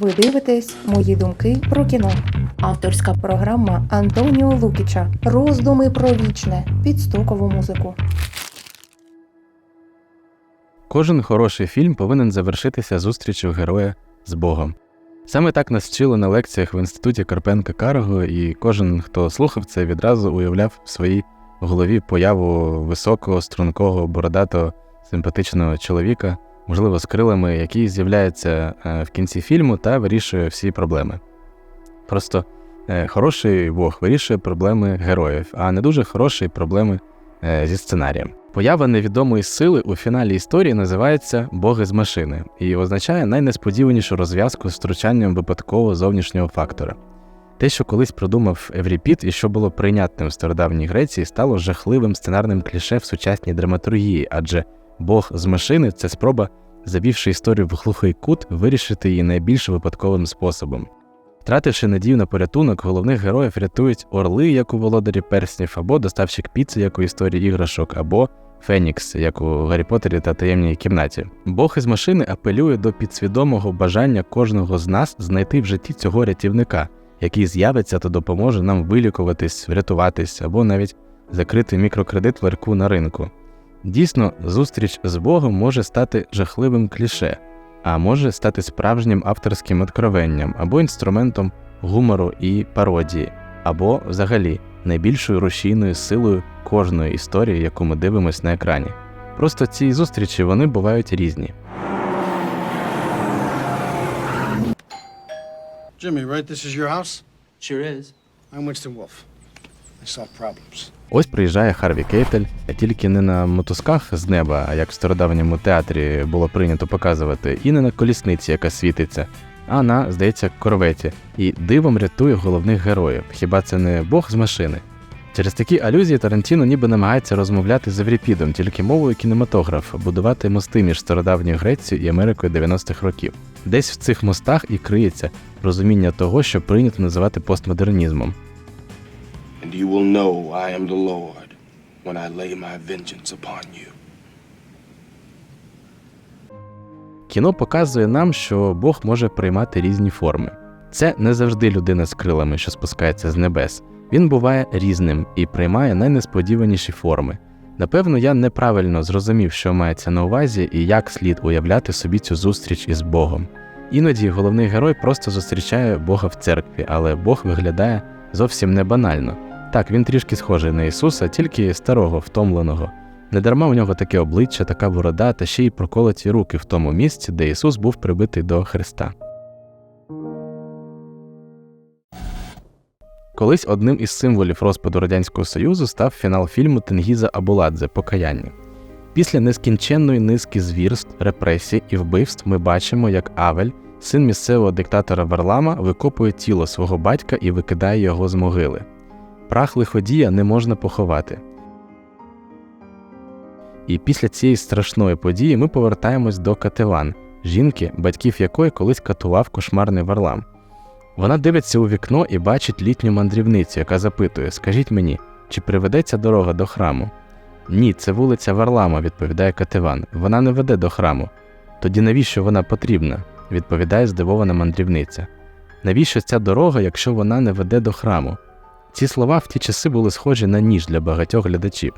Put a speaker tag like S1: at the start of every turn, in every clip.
S1: Ви дивитесь мої думки про кіно. Авторська програма Антоніо Лукіча. Роздуми про вічне під стокову музику.
S2: Кожен хороший фільм повинен завершитися зустрічю героя з Богом. Саме так нас вчили на лекціях в інституті Карпенка Карого, і кожен, хто слухав це, відразу уявляв в своїй голові появу високого, стрункого, бородатого, симпатичного чоловіка, можливо, з крилами, який з'являється е, в кінці фільму та вирішує всі проблеми. Просто е, хороший Бог вирішує проблеми героїв, а не дуже хороший проблеми е, зі сценарієм. Поява невідомої сили у фіналі історії називається Боги з машини і означає найнесподіванішу розв'язку з втручанням випадкового зовнішнього фактора. Те, що колись придумав Евріпід і що було прийнятним в стародавній Греції, стало жахливим сценарним кліше в сучасній драматургії, адже Бог з машини це спроба, завівши історію в глухий кут, вирішити її найбільш випадковим способом. Втративши надію на порятунок, головних героїв рятують орли, як у володарі перснів, або доставщик піци, як у історії іграшок, або Фенікс, як у Гаррі Поттері та таємній кімнаті. Бог із машини апелює до підсвідомого бажання кожного з нас знайти в житті цього рятівника, який з'явиться та допоможе нам вилікуватись, врятуватись або навіть закрити мікрокредит ларьку на ринку. Дійсно, зустріч з Богом може стати жахливим кліше, а може стати справжнім авторським откровенням або інструментом гумору і пародії, або взагалі найбільшою рушійною силою кожної історії, яку ми дивимося на екрані. Просто ці зустрічі вони бувають різні.
S3: Jimmy, right? This is your house?
S4: Sure is.
S3: I'm Winston Wolfe. I solve problems.
S2: Ось приїжджає Харві Кейтель, тільки не на мотузках з неба, як в стародавньому театрі було прийнято показувати, і не на колісниці, яка світиться, а на, здається, корветі, і дивом рятує головних героїв. Хіба це не Бог з машини? Через такі алюзії Тарантіно ніби намагається розмовляти з Евріпідом, тільки мовою кінематографа, будувати мости між стародавньою Грецією і Америкою 90-х років. Десь в цих мостах і криється розуміння того, що прийнято називати постмодернізмом.
S5: And you will know I am the Lord when I lay my vengeance upon you.
S2: Кіно показує нам, що Бог може приймати різні форми. Це не завжди людина з крилами, що спускається з небес. Він буває різним і приймає найнесподіваніші форми. Напевно, я неправильно зрозумів, що мається на увазі і як слід уявляти собі цю зустріч із Богом. Іноді головний герой просто зустрічає Бога в церкві, але Бог виглядає зовсім не банально. Так, він трішки схожий на Ісуса, тільки старого, втомленого. Недарма у нього таке обличчя, така борода та ще й проколоті руки в тому місці, де Ісус був прибитий до Христа. Колись одним із символів розпаду Радянського Союзу став фінал фільму Тенгіза Абуладзе Покаяння. Після нескінченної низки звірств, репресій і вбивств ми бачимо, як Авель, син місцевого диктатора Варлама, викопує тіло свого батька і викидає його з могили. Прах лиходія не можна поховати. І після цієї страшної події ми повертаємось до Кативан, жінки, батьків якої колись катував кошмарний Варлам. Вона дивиться у вікно і бачить літню мандрівницю, яка запитує: Скажіть мені, чи приведеться дорога до храму? Ні, це вулиця Варлама, відповідає Кативан. Вона не веде до храму. Тоді навіщо вона потрібна? відповідає здивована мандрівниця. Навіщо ця дорога, якщо вона не веде до храму? Ці слова в ті часи були схожі на ніж для багатьох глядачів.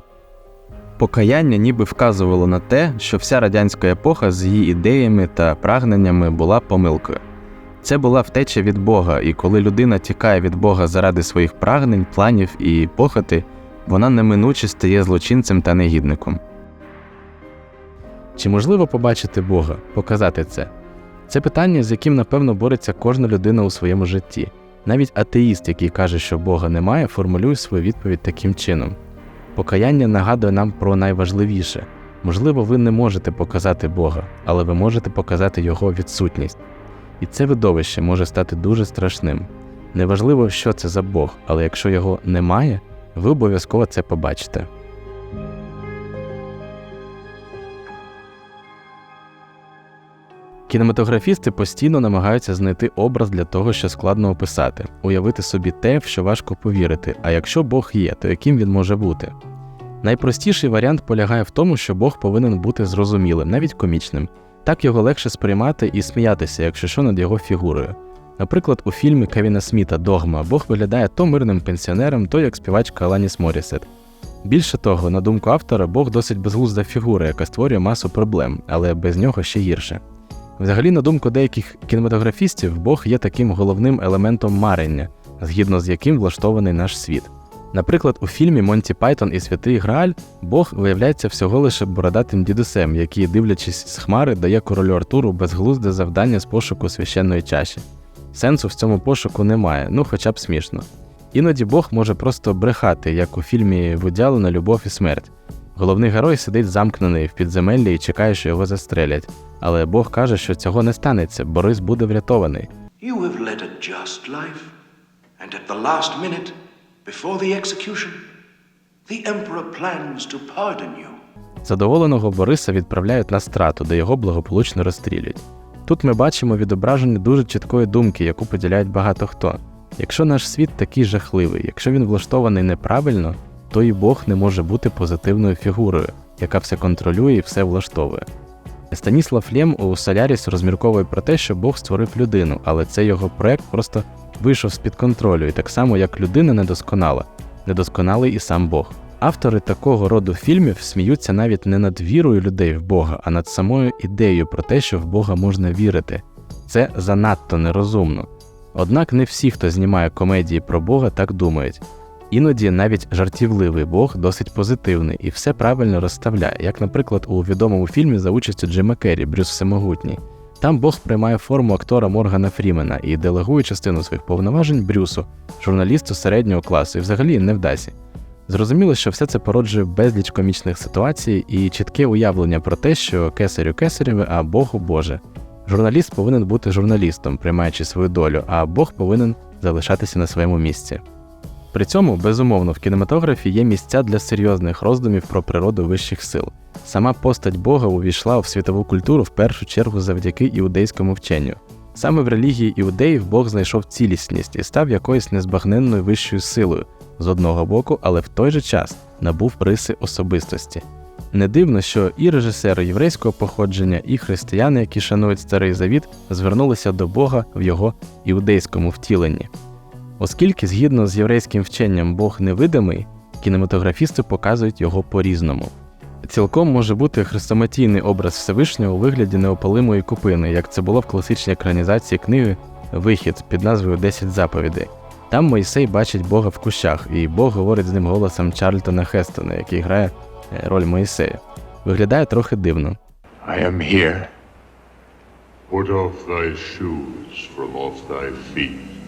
S2: Покаяння ніби вказувало на те, що вся радянська епоха з її ідеями та прагненнями була помилкою. Це була втеча від Бога, і коли людина тікає від Бога заради своїх прагнень, планів і похоти, вона неминуче стає злочинцем та негідником. Чи можливо побачити Бога, показати це? Це питання, з яким, напевно, бореться кожна людина у своєму житті. Навіть атеїст, який каже, що Бога немає, формулює свою відповідь таким чином. Покаяння нагадує нам про найважливіше. Можливо, ви не можете показати Бога, але ви можете показати Його відсутність. І це видовище може стати дуже страшним. Неважливо, що це за Бог, але якщо його немає, ви обов'язково це побачите. Кінематографісти постійно намагаються знайти образ для того, що складно описати, уявити собі те, в що важко повірити, а якщо Бог є, то яким він може бути? Найпростіший варіант полягає в тому, що Бог повинен бути зрозумілим, навіть комічним. Так його легше сприймати і сміятися, якщо що над його фігурою. Наприклад, у фільмі Кевіна Сміта Догма Бог виглядає то мирним пенсіонером, то як співачка Аланіс Морісет. Більше того, на думку автора, Бог досить безглузда фігура, яка створює масу проблем, але без нього ще гірше. Взагалі, на думку деяких кінематографістів, Бог є таким головним елементом марення, згідно з яким влаштований наш світ. Наприклад, у фільмі Монті Пайтон і Святий Грааль Бог виявляється всього лише бородатим дідусем, який, дивлячись з хмари, дає королю Артуру безглузде завдання з пошуку священної чаші. Сенсу в цьому пошуку немає, ну хоча б смішно. Іноді Бог може просто брехати, як у фільмі Вудяло на любов і смерть. Головний герой сидить замкнений в підземеллі і чекає, що його застрелять. Але Бог каже, що цього не станеться, Борис буде врятований.
S4: You have led a just life, and at the last minute, before the execution, the Emperor plans to pardon you.
S2: Задоволеного Бориса відправляють на страту, де його благополучно розстрілюють. Тут ми бачимо відображення дуже чіткої думки, яку поділяють багато хто. Якщо наш світ такий жахливий, якщо він влаштований неправильно, то і Бог не може бути позитивною фігурою, яка все контролює і все влаштовує. Станіслав Лєм у Соляріс розмірковує про те, що Бог створив людину, але цей його проект просто вийшов з-під контролю, і так само як людина недосконала, недосконалий і сам Бог. Автори такого роду фільмів сміються навіть не над вірою людей в Бога, а над самою ідеєю про те, що в Бога можна вірити. Це занадто нерозумно. Однак не всі, хто знімає комедії про Бога, так думають. Іноді навіть жартівливий Бог досить позитивний і все правильно розставляє, як, наприклад, у відомому фільмі за участю Джима Керрі Брюс Всемогутній. Там Бог приймає форму актора Моргана Фрімена і делегує частину своїх повноважень Брюсу, журналісту середнього класу, і взагалі не вдасться. Зрозуміло, що все це породжує безліч комічних ситуацій і чітке уявлення про те, що кесарю кесареве, а Богу Боже. Журналіст повинен бути журналістом, приймаючи свою долю, а Бог повинен залишатися на своєму місці. При цьому, безумовно, в кінематографі є місця для серйозних роздумів про природу вищих сил. Сама постать Бога увійшла в світову культуру в першу чергу завдяки іудейському вченню. Саме в релігії іудеїв Бог знайшов цілісність і став якоюсь незбагненною вищою силою з одного боку, але в той же час набув риси особистості. Не дивно, що і режисери єврейського походження, і християни, які шанують старий завіт, звернулися до Бога в його іудейському втіленні. Оскільки, згідно з єврейським вченням Бог невидимий, кінематографісти показують його по-різному. Цілком може бути хрестоматійний образ Всевишнього у вигляді неопалимої купини, як це було в класичній екранізації книги Вихід під назвою «10 заповідей. Там Мойсей бачить Бога в кущах, і Бог говорить з ним голосом Чарльтона Хестона, який грає е, роль Моїсея. Виглядає трохи дивно.
S6: I am here.
S7: Put off thy shoes from off thy feet.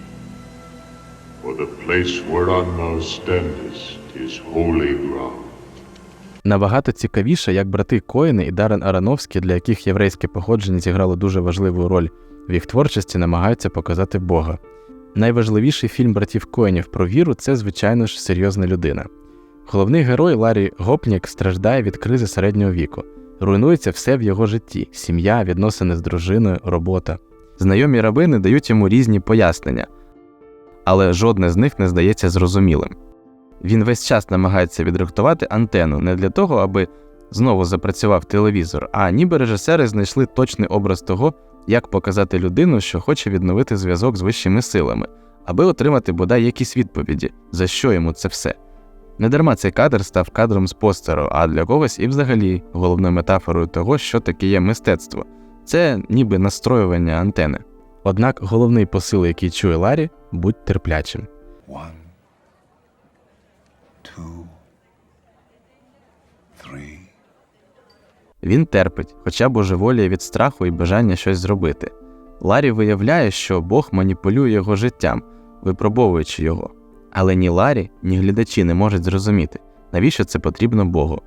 S2: Набагато цікавіше, як брати Коїни і Дарен Арановський, для яких єврейське походження зіграло дуже важливу роль в їх творчості, намагаються показати Бога. Найважливіший фільм братів Коїнів про віру це, звичайно ж, серйозна людина. Головний герой Ларі Гопнік страждає від кризи середнього віку. Руйнується все в його житті: сім'я, відносини з дружиною, робота. Знайомі рабини дають йому різні пояснення, але жодне з них не здається зрозумілим. Він весь час намагається відрихтувати антенну не для того, аби знову запрацював телевізор, а ніби режисери знайшли точний образ того, як показати людину, що хоче відновити зв'язок з вищими силами, аби отримати бодай якісь відповіді, за що йому це все. Недарма цей кадр став кадром з постеру, а для когось і взагалі головною метафорою того, що таке є мистецтво. Це ніби настроювання антени. Однак головний посил, який чує Ларі, будь терплячим.
S4: One, two, three.
S2: Він терпить, хоча божеволіє від страху і бажання щось зробити. Ларі виявляє, що Бог маніпулює його життям, випробовуючи його. Але ні Ларі, ні глядачі не можуть зрозуміти, навіщо це потрібно Богу.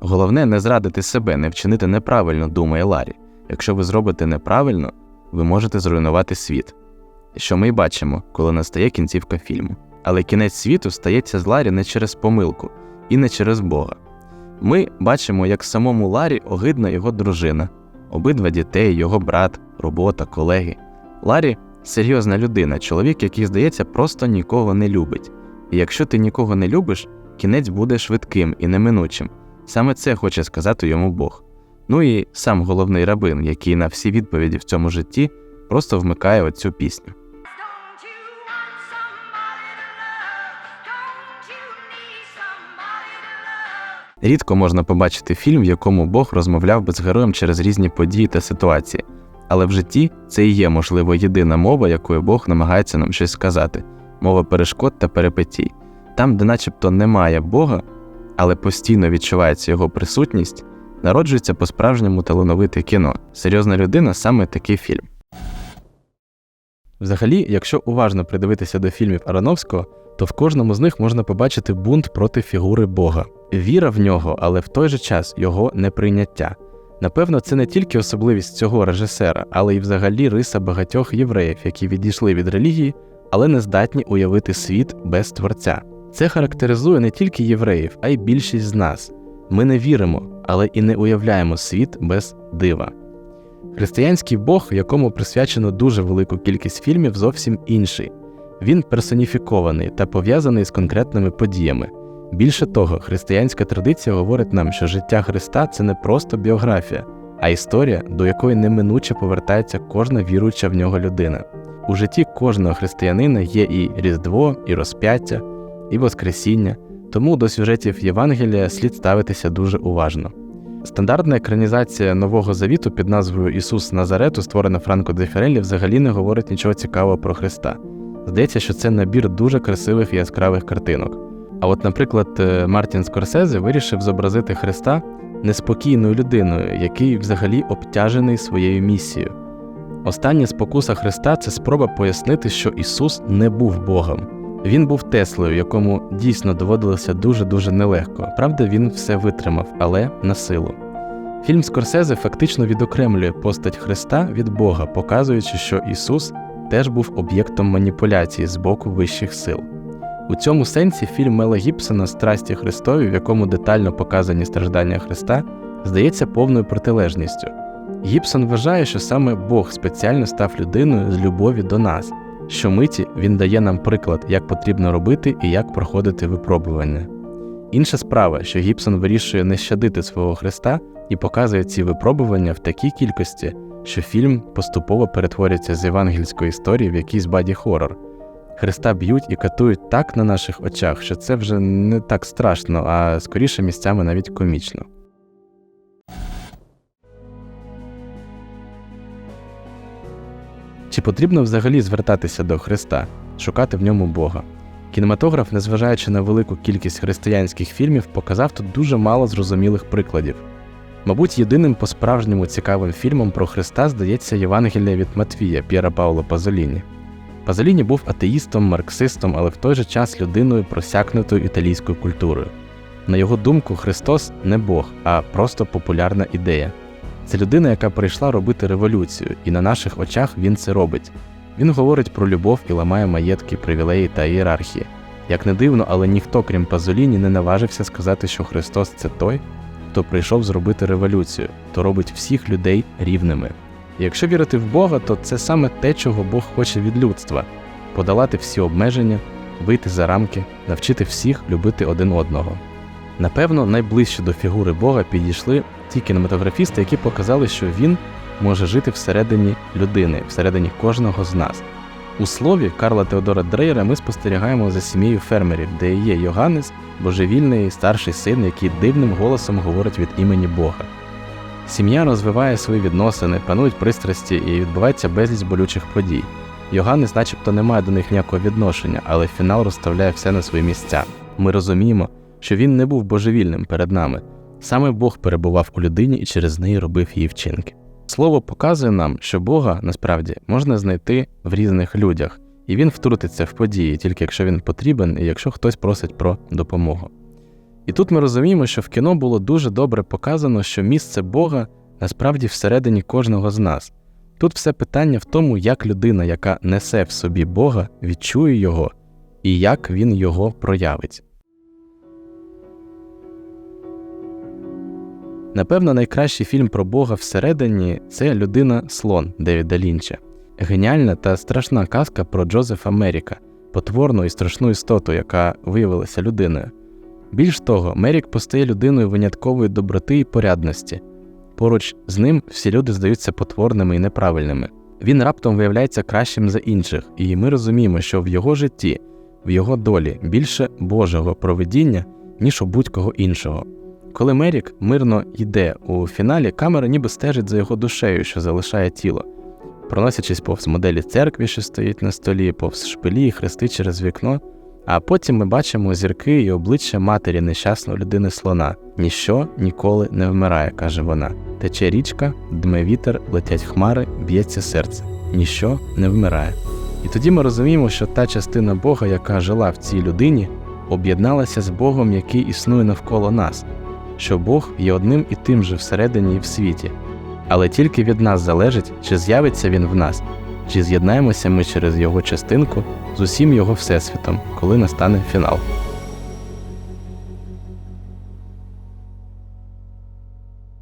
S2: Головне не зрадити себе, не вчинити неправильно, думає Ларі. Якщо ви зробите неправильно, ви можете зруйнувати світ. Що ми й бачимо, коли настає кінцівка фільму. Але кінець світу стається з Ларі не через помилку і не через Бога. Ми бачимо, як самому Ларі огидна його дружина, обидва дітей, його брат, робота, колеги. Ларі серйозна людина, чоловік, який, здається, просто нікого не любить. І якщо ти нікого не любиш, кінець буде швидким і неминучим. Саме це хоче сказати йому Бог. Ну і сам головний рабин, який на всі відповіді в цьому житті просто вмикає оцю пісню. Рідко можна побачити фільм, в якому Бог розмовляв би з героєм через різні події та ситуації. Але в житті це і є, можливо, єдина мова, якою Бог намагається нам щось сказати мова перешкод та перипетій. Там, де начебто немає Бога, але постійно відчувається його присутність, народжується по-справжньому талановите кіно. Серйозна людина саме такий фільм. Взагалі, якщо уважно придивитися до фільмів Ароновського, то в кожному з них можна побачити бунт проти фігури Бога, віра в нього, але в той же час його неприйняття. Напевно, це не тільки особливість цього режисера, але й взагалі риса багатьох євреїв, які відійшли від релігії, але не здатні уявити світ без творця. Це характеризує не тільки євреїв, а й більшість з нас. Ми не віримо, але і не уявляємо світ без дива. Християнський Бог, якому присвячено дуже велику кількість фільмів, зовсім інший. Він персоніфікований та пов'язаний з конкретними подіями. Більше того, християнська традиція говорить нам, що життя Христа це не просто біографія, а історія, до якої неминуче повертається кожна віруюча в нього людина. У житті кожного християнина є і Різдво, і розп'яття, і Воскресіння, тому до сюжетів Євангелія слід ставитися дуже уважно. Стандартна екранізація Нового Завіту під назвою Ісус Назарету, створена Франко Дефіреллі, взагалі не говорить нічого цікавого про Христа. Здається, що це набір дуже красивих і яскравих картинок. А от, наприклад, е, Мартін Скорсезе вирішив зобразити Христа неспокійною людиною, який взагалі обтяжений своєю місією. Остання спокуса Христа це спроба пояснити, що Ісус не був Богом. Він був Теслою, якому дійсно доводилося дуже-дуже нелегко. Правда, він все витримав, але на силу. Фільм Скорсезе фактично відокремлює постать Христа від Бога, показуючи, що Ісус теж був об'єктом маніпуляції з боку вищих сил. У цьому сенсі фільм Мела Гібсона Страсті Христові, в якому детально показані страждання Христа, здається повною протилежністю. Гібсон вважає, що саме Бог спеціально став людиною з любові до нас. Щомиті він дає нам приклад, як потрібно робити і як проходити випробування. Інша справа, що Гібсон вирішує не щадити свого Христа і показує ці випробування в такій кількості, що фільм поступово перетворюється з євангельської історії в якийсь баді-хорор. Христа б'ють і катують так на наших очах, що це вже не так страшно, а скоріше місцями навіть комічно. Чи потрібно взагалі звертатися до Христа, шукати в ньому Бога? Кінематограф, незважаючи на велику кількість християнських фільмів, показав тут дуже мало зрозумілих прикладів. Мабуть, єдиним по-справжньому цікавим фільмом про Христа здається Євангелія від Матвія П'єра Пауло Пазоліні. Пазоліні був атеїстом, марксистом, але в той же час людиною просякнутою італійською культурою. На його думку, Христос не Бог, а просто популярна ідея. Це людина, яка прийшла робити революцію, і на наших очах він це робить. Він говорить про любов і ламає маєтки, привілеї та ієрархії. Як не дивно, але ніхто, крім Пазоліні, не наважився сказати, що Христос це той, хто прийшов зробити революцію, хто робить всіх людей рівними. І якщо вірити в Бога, то це саме те, чого Бог хоче від людства подолати всі обмеження, вийти за рамки, навчити всіх любити один одного. Напевно, найближче до фігури Бога підійшли ті кінематографісти, які показали, що він може жити всередині людини, всередині кожного з нас. У слові Карла Теодора Дрейера ми спостерігаємо за сім'єю фермерів, де є Йоганнес, божевільний старший син, який дивним голосом говорить від імені Бога. Сім'я розвиває свої відносини, панують пристрасті і відбувається безліч болючих подій. Йоганнес, начебто, не має до них ніякого відношення, але фінал розставляє все на свої місця. Ми розуміємо, що він не був божевільним перед нами. Саме Бог перебував у людині і через неї робив її вчинки. Слово показує нам, що Бога насправді можна знайти в різних людях, і він втрутиться в події, тільки якщо він потрібен і якщо хтось просить про допомогу. І тут ми розуміємо, що в кіно було дуже добре показано, що місце Бога насправді всередині кожного з нас. Тут все питання в тому, як людина, яка несе в собі Бога, відчує його і як він його проявить. Напевно, найкращий фільм про Бога всередині це людина слон Девіда Лінча. Геніальна та страшна казка про Джозефа Меріка, потворну і страшну істоту, яка виявилася людиною. Більш того, Мерік постає людиною виняткової доброти і порядності. Поруч з ним всі люди здаються потворними і неправильними. Він раптом виявляється кращим за інших, і ми розуміємо, що в його житті, в його долі більше Божого провидіння, ніж у будь-кого іншого. Коли Мерік мирно йде у фіналі, камера ніби стежить за його душею, що залишає тіло, проносячись повз моделі церкви, що стоїть на столі, повз шпилі і хрести через вікно. А потім ми бачимо зірки і обличчя матері нещасної людини слона. Ніщо ніколи не вмирає, каже вона. Тече річка, дме вітер, летять хмари, б'ється серце. Ніщо не вмирає. І тоді ми розуміємо, що та частина Бога, яка жила в цій людині, об'єдналася з Богом, який існує навколо нас, що Бог є одним і тим же всередині і в світі. Але тільки від нас залежить, чи з'явиться він в нас, чи з'єднаємося ми через його частинку з усім його всесвітом, коли настане фінал.